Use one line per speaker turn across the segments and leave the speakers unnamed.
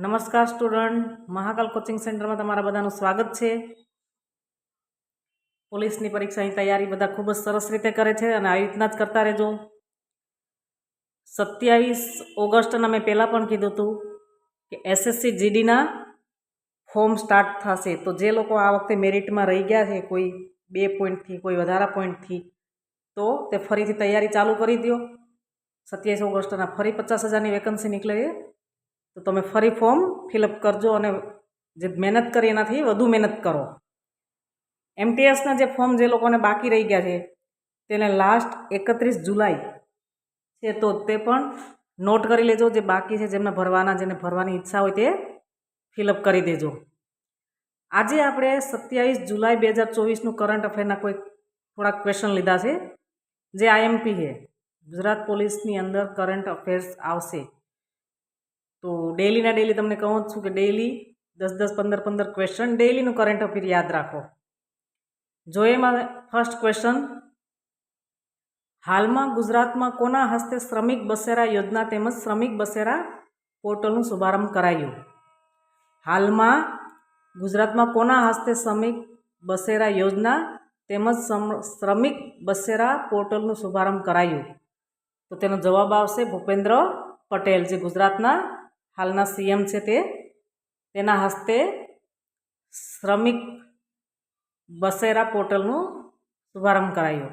નમસ્કાર student, Mahakal coaching સેન્ટરમાં તમારા બધાનું સ્વાગત છે. પોલીસની પરીક્ષાની તૈયારી બધા ખૂબ જ સરસ રીતે કરે છે અને આવી રીતના જ કરતા રહેજો. સત્યાવીસ ઓગસ્ટના મેં પહેલાં પણ કીધું હતું કે એસએસસી જીડીના ફોર્મ સ્ટાર્ટ થશે. તો જે લોકો આ વખતે મેરિટમાં રહી ગયા છે, કોઈ બે પોઈન્ટથી, કોઈ વધારા પોઈન્ટથી, તો તે ફરીથી તૈયારી ચાલુ કરી દો સત્યાવીસ ઓગસ્ટના ફરી પચાસ હજારની વેકન્સી નીકળે. છે તો તમે ફરી ફોર્મ ફિલઅપ કરજો અને જે મહેનત કરી એનાથી વધુ મહેનત કરો. એમટીએસના જે ફોર્મ જે લોકોને બાકી રહી ગયા છે, તેને લાસ્ટ એકત્રીસ જુલાઈ છે તો તે પણ નોટ કરી લેજો જે બાકી છે, જેમને ભરવાના જેને ભરવાની ઈચ્છા હોય તે ફિલઅપ કરી દેજો. આજે આપણે સત્યાવીસ જુલાઈ બે હજાર ચોવીસનું કરંટ અફેરના કોઈ થોડાક ક્વેશ્ચન લીધા છે. જે આઈએમપી છે. ગુજરાત પોલીસની અંદર કરંટ અફેર્સ આવશે. તો ડેલીના ડેલી તમને કહું છું કે ડેલી દસ દસ, પંદર પંદર ક્વેશ્ચન ડેલીનું કરંટ અફેર યાદ રાખો. જો એમાં ફર્સ્ટ ક્વેશ્ચન હાલમાં ગુજરાતમાં કોના હસ્તે શ્રમિક બસેરા યોજના તેમજ શ્રમિક બસેરા પોર્ટલનું શુભારંભ કરાયું? હાલમાં ગુજરાતમાં કોના હસ્તે શ્રમિક બસેરા યોજના તેમજ શ્રમિક બસેરા પોર્ટલનું શુભારંભ કરાયું? તો તેનો જવાબ આવશે ભૂપેન્દ્ર પટેલ, જે ગુજરાતના હાલના સીએમ છે તે, તેના હસ્તે શ્રમિક બસેરા પોર્ટલનું શુભારંભ કરાયો.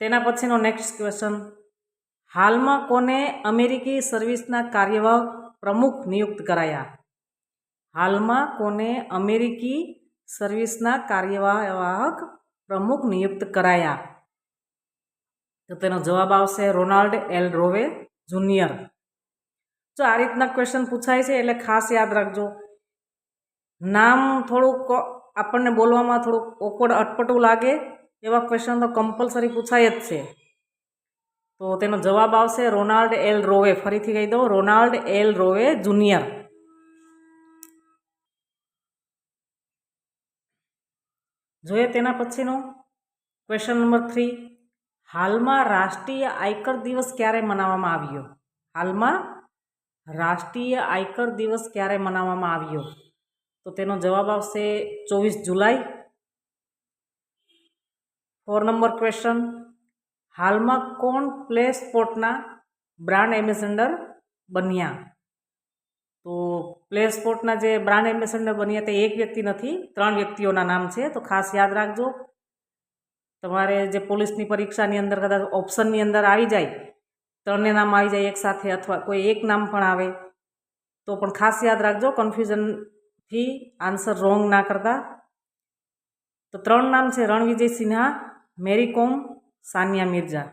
તેના પછીનો નેક્સ્ટ ક્વેશ્ચન હાલમાં કોને અમેરિકી સર્વિસના કાર્યવાહક પ્રમુખ નિયુક્ત કરાયા? હાલમાં કોને અમેરિકી સર્વિસના કાર્યવાહક પ્રમુખ નિયુક્ત કરાયા? તો તેનો જવાબ આવશે રોનાલ્ડ એલ રોવે જુનિયર. જો આ રીતના ક્વેશ્ચન પૂછાય છે, એટલે ખાસ યાદ રાખજો. નામ થોડુંક આપણને બોલવામાં થોડુંક ઓકવર્ડ અટપટું લાગે, એવા ક્વેશ્ચન તો કમ્પલસરી પૂછાય જ છે. તો તેનો જવાબ આવશે રોનાલ્ડ એલ રોવે. ફરીથી કહી દઉં, રોનાલ્ડ એલ રોવે જુનિયર. જોઈએ તેના પછીનો ક્વેશ્ચન નંબર થ્રી હાલમાં રાષ્ટ્રીય આયકર દિવસ ક્યારે મનાવવામાં આવ્યો? હાલમાં રાષ્ટ્રીય આયકર દિવસ ક્યારે મનાવવામાં આવ્યો? તો તેનો જવાબ આવશે ચોવીસ જુલાઈ. ફોર નંબર ક્વેશ્ચન હાલમાં કોણ પ્લે સ્પોર્ટના બ્રાન્ડ એમ્બેસેન્ડર બન્યા? તો પ્લે સ્પોર્ટના જે બ્રાન્ડ એમ્બેસેન્ડર બન્યા તે એક વ્યક્તિ નથી, ત્રણ વ્યક્તિઓના નામ છે. તો ખાસ યાદ રાખજો, તમારે જે પોલીસની પરીક્ષાની અંદર કદાચ ઓપ્શનની અંદર આવી જાય ત્રણને નામ આવી જાય એક સાથે અથવા કોઈ એક નામ પણ આવે, તો પણ ખાસ યાદ રાખજો કન્ફ્યુઝનથી આન્સર રોંગ ના કરતા. તો ત્રણ નામ છે, રણવિજય સિન્હા મેરી કોમ સાનિયા મિર્ઝા.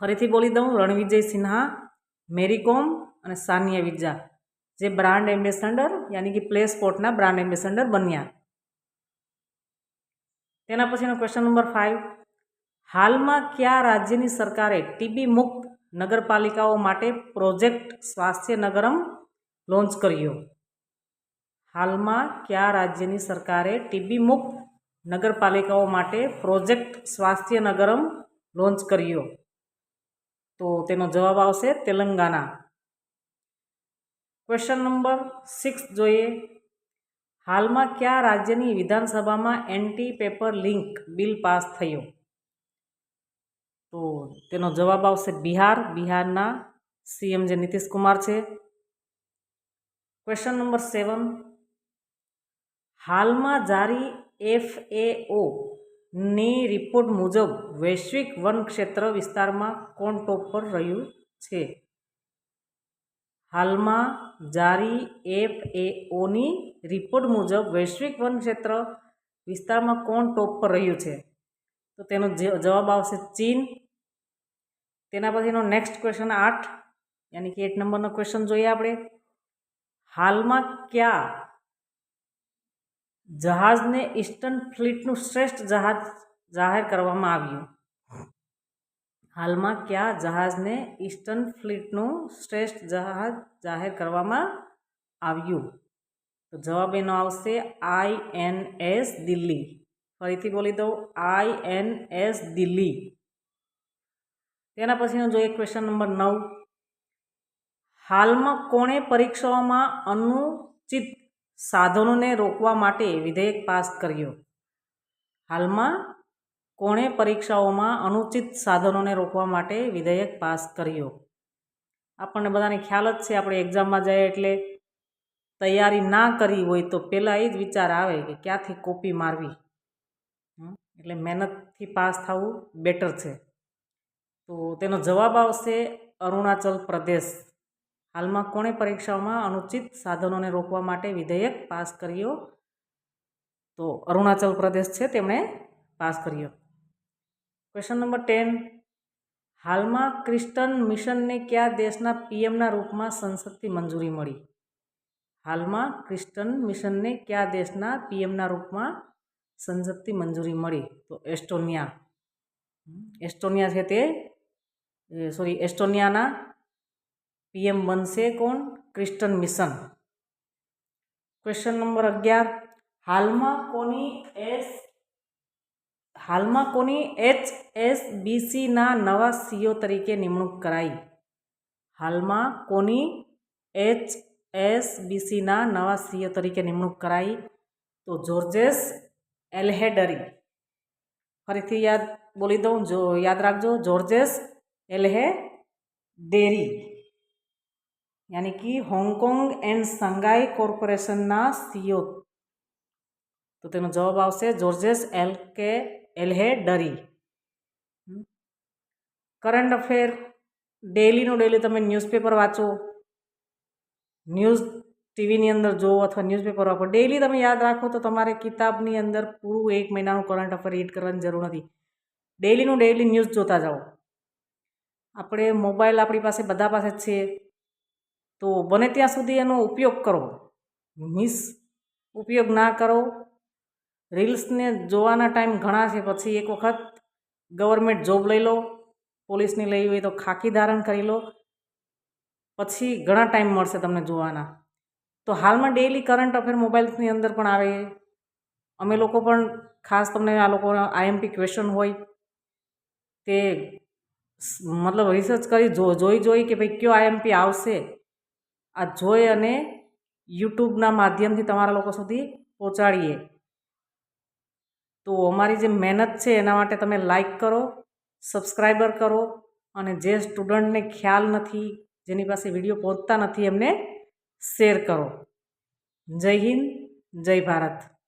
ફરીથી બોલી દઉં, રણવિજય સિન્હા મેરી કોમ અને સાનિયા મિર્ઝા, જે બ્રાન્ડ એમ્બેસેડર યાની કે પ્લે સ્પોર્ટના બ્રાન્ડ એમ્બેસેડર બન્યા. તેના પછીનો ક્વેશ્ચન નંબર ફાઇવ હાલમાં કયા રાજ્યની સરકારે ટીબી મુક્ત નગરપાલિકાઓ માટે પ્રોજેક્ટ સ્વાસ્થ્ય નગરમ લોન્ચ કર્યો? હાલમાં કયા રાજ્યની સરકારે ટીબી મુક્ત નગરપાલિકાઓ માટે પ્રોજેક્ટ સ્વાસ્થ્ય નગરમ લોન્ચ કર્યો? તો તેનો જવાબ આવશે તેલંગાના. ક્વેશ્ચન નંબર સિક્સ જોઈએ. હાલમાં કયા રાજ્યની વિધાનસભામાં anti paper leak bill pass થયો? તો તેનો જવાબ આવશે બિહાર. બિહારના સીએમ જે નીતિશ કુમાર છે. ક્વેશ્ચન નંબર સેવન હાલમાં જારી એફએઓ ની રિપોર્ટ મુજબ વૈશ્વિક વન ક્ષેત્ર વિસ્તારમાં કોણ ટોપ પર રહ્યું છે? હાલમાં જારી એફએઓની રિપોર્ટ મુજબ વૈશ્વિક વન ક્ષેત્ર વિસ્તારમાં કોણ ટોપ પર રહ્યું છે? તો તેનો જવાબ આવશે ચીન. તેના પછીનો નેક્સ્ટ ક્વેશ્ચન આઠ, યાની કે એટ નંબરનો ક્વેશ્ચન જોઈએ આપણે. હાલમાં કયા જહાજને ઈસ્ટર્ન ફ્લીટનું શ્રેષ્ઠ જહાજ જાહેર કરવામાં આવ્યું? હાલમાં કયા જહાજને ઈસ્ટર્ન ફ્લીટનું શ્રેષ્ઠ જહાજ જાહેર કરવામાં આવ્યું? તો જવાબ એનો આવશે આઈ એન એસ દિલ્હી. ફરીથી બોલી દઉં આઈ એન એસ દિલ્હી. તેના પછીનો જોઈએ ક્વેશ્ચન નંબર નવ. હાલમાં કોણે પરીક્ષાઓમાં અનુચિત સાધનોને રોકવા માટે વિધેયક પાસ કર્યો? હાલમાં કોણે પરીક્ષાઓમાં અનુચિત સાધનોને રોકવા માટે વિધેયક પાસ કર્યો? આપણને બધાને ખ્યાલ જ છે, આપણે એક્ઝામમાં જઈએ એટલે તૈયારી ના કરી હોય તો પહેલાં એ જ વિચાર આવે કે ક્યાંથી કોપી મારવી. એટલે મહેનતથી પાસ થવું બેટર છે. તો તેનો જવાબ આવશે અરુણાચલ પ્રદેશ. હાલમાં કોણે પરીક્ષાઓમાં અનુચિત સાધનોને રોકવા માટે વિધેયક પાસ કર્યો? તો અરુણાચલ પ્રદેશ છે તેમણે પાસ કર્યો. ક્વેશ્ચન નંબર ટેન હાલમાં ક્રિસ્ટન મિશનને કયા દેશના પીએમના રૂપમાં સંસદથી મંજૂરી મળી? હાલમાં ક્રિસ્ટન મિશનને કયા દેશના પીએમના રૂપમાં સંસદથી મંજૂરી મળી. તો એસ્ટોનિયા. એસ્ટોનિયા છે તે સોરી એસ્ટોનિયાના પીએમ બનશે કોણ? ક્રિસ્ટન મિશન. ક્વેશ્ચન નંબર અગિયાર. હાલમાં કોની એસ, હાલમાં કોની એચ એસ બીસીના નવા સીઓ તરીકે નિમણૂક કરાઈ? હાલમાં કોની એચ એસ બીસીના નવા સીઓ તરીકે નિમણૂક કરાઈ? તો જોર્જેસ એલ્હેડરી. ફરીથી યાદ બોલી દઉં, જો યાદ રાખજો, જોર્જેસ એલ્હે ડેરી યાની કે હોંગકોંગ એન્ડ સંઘાઈ કોર્પોરેશનના સીઓ. તો તેનો જવાબ આવશે જોર્જેસ એલ કે એલ્હે ડરી કરંટ અફેર ડેલીનું ડેલી તમે ન્યૂઝપેપર વાંચો. ન્યૂઝ ટીવીની અંદર જુઓ અથવા ન્યૂઝપેપર વાપરો. ડેલી તમે યાદ રાખો તો તમારે કિતાબની અંદર પૂરું એક મહિનાનું કરંટ અફેર રીડ કરવાની જરૂર નથી. ડેલીનું ડેલી ન્યૂઝ જોતા જાઓ. આપણે મોબાઈલ આપણી પાસે બધા પાસે છે. તો બને ત્યાં સુધી એનો ઉપયોગ કરો. મિસ ઉપયોગ ના કરો. રીલ્સને જોવાના ટાઈમ ઘણા છે. પછી એક વખત ગવર્મેન્ટ જોબ લઈ લો. પોલીસની લઈ હોય તો ખાખી ધારણ કરી લો. પછી ઘણા ટાઈમ મળશે તમને જોવાના. તો હાલમાં ડેલી કરંટ અફેર મોબાઈલ્સની અંદર પણ આવે. અમે લોકો પણ ખાસ તમને આ લોકો આઈએમપી ક્વેશ્ચન હોય તે મતલબ રિસર્ચ કરી જો, જોઈ જોઈ કે ભાઈ કયો આઈએમપી આવશે, આ જોઈ અને યુટ્યુબના માધ્યમથી તમારા લોકો સુધી પહોંચાડીએ. તો અમારી જે મહેનત છે એના માટે તમે લાઈક કરો સબસ્ક્રાઈબર કરો અને જે સ્ટુડન્ટને ખ્યાલ નથી, જેની પાસે વીડિયો પહોંચતા નથી એમને શેર કરો. જય હિન્દ જય ભારત.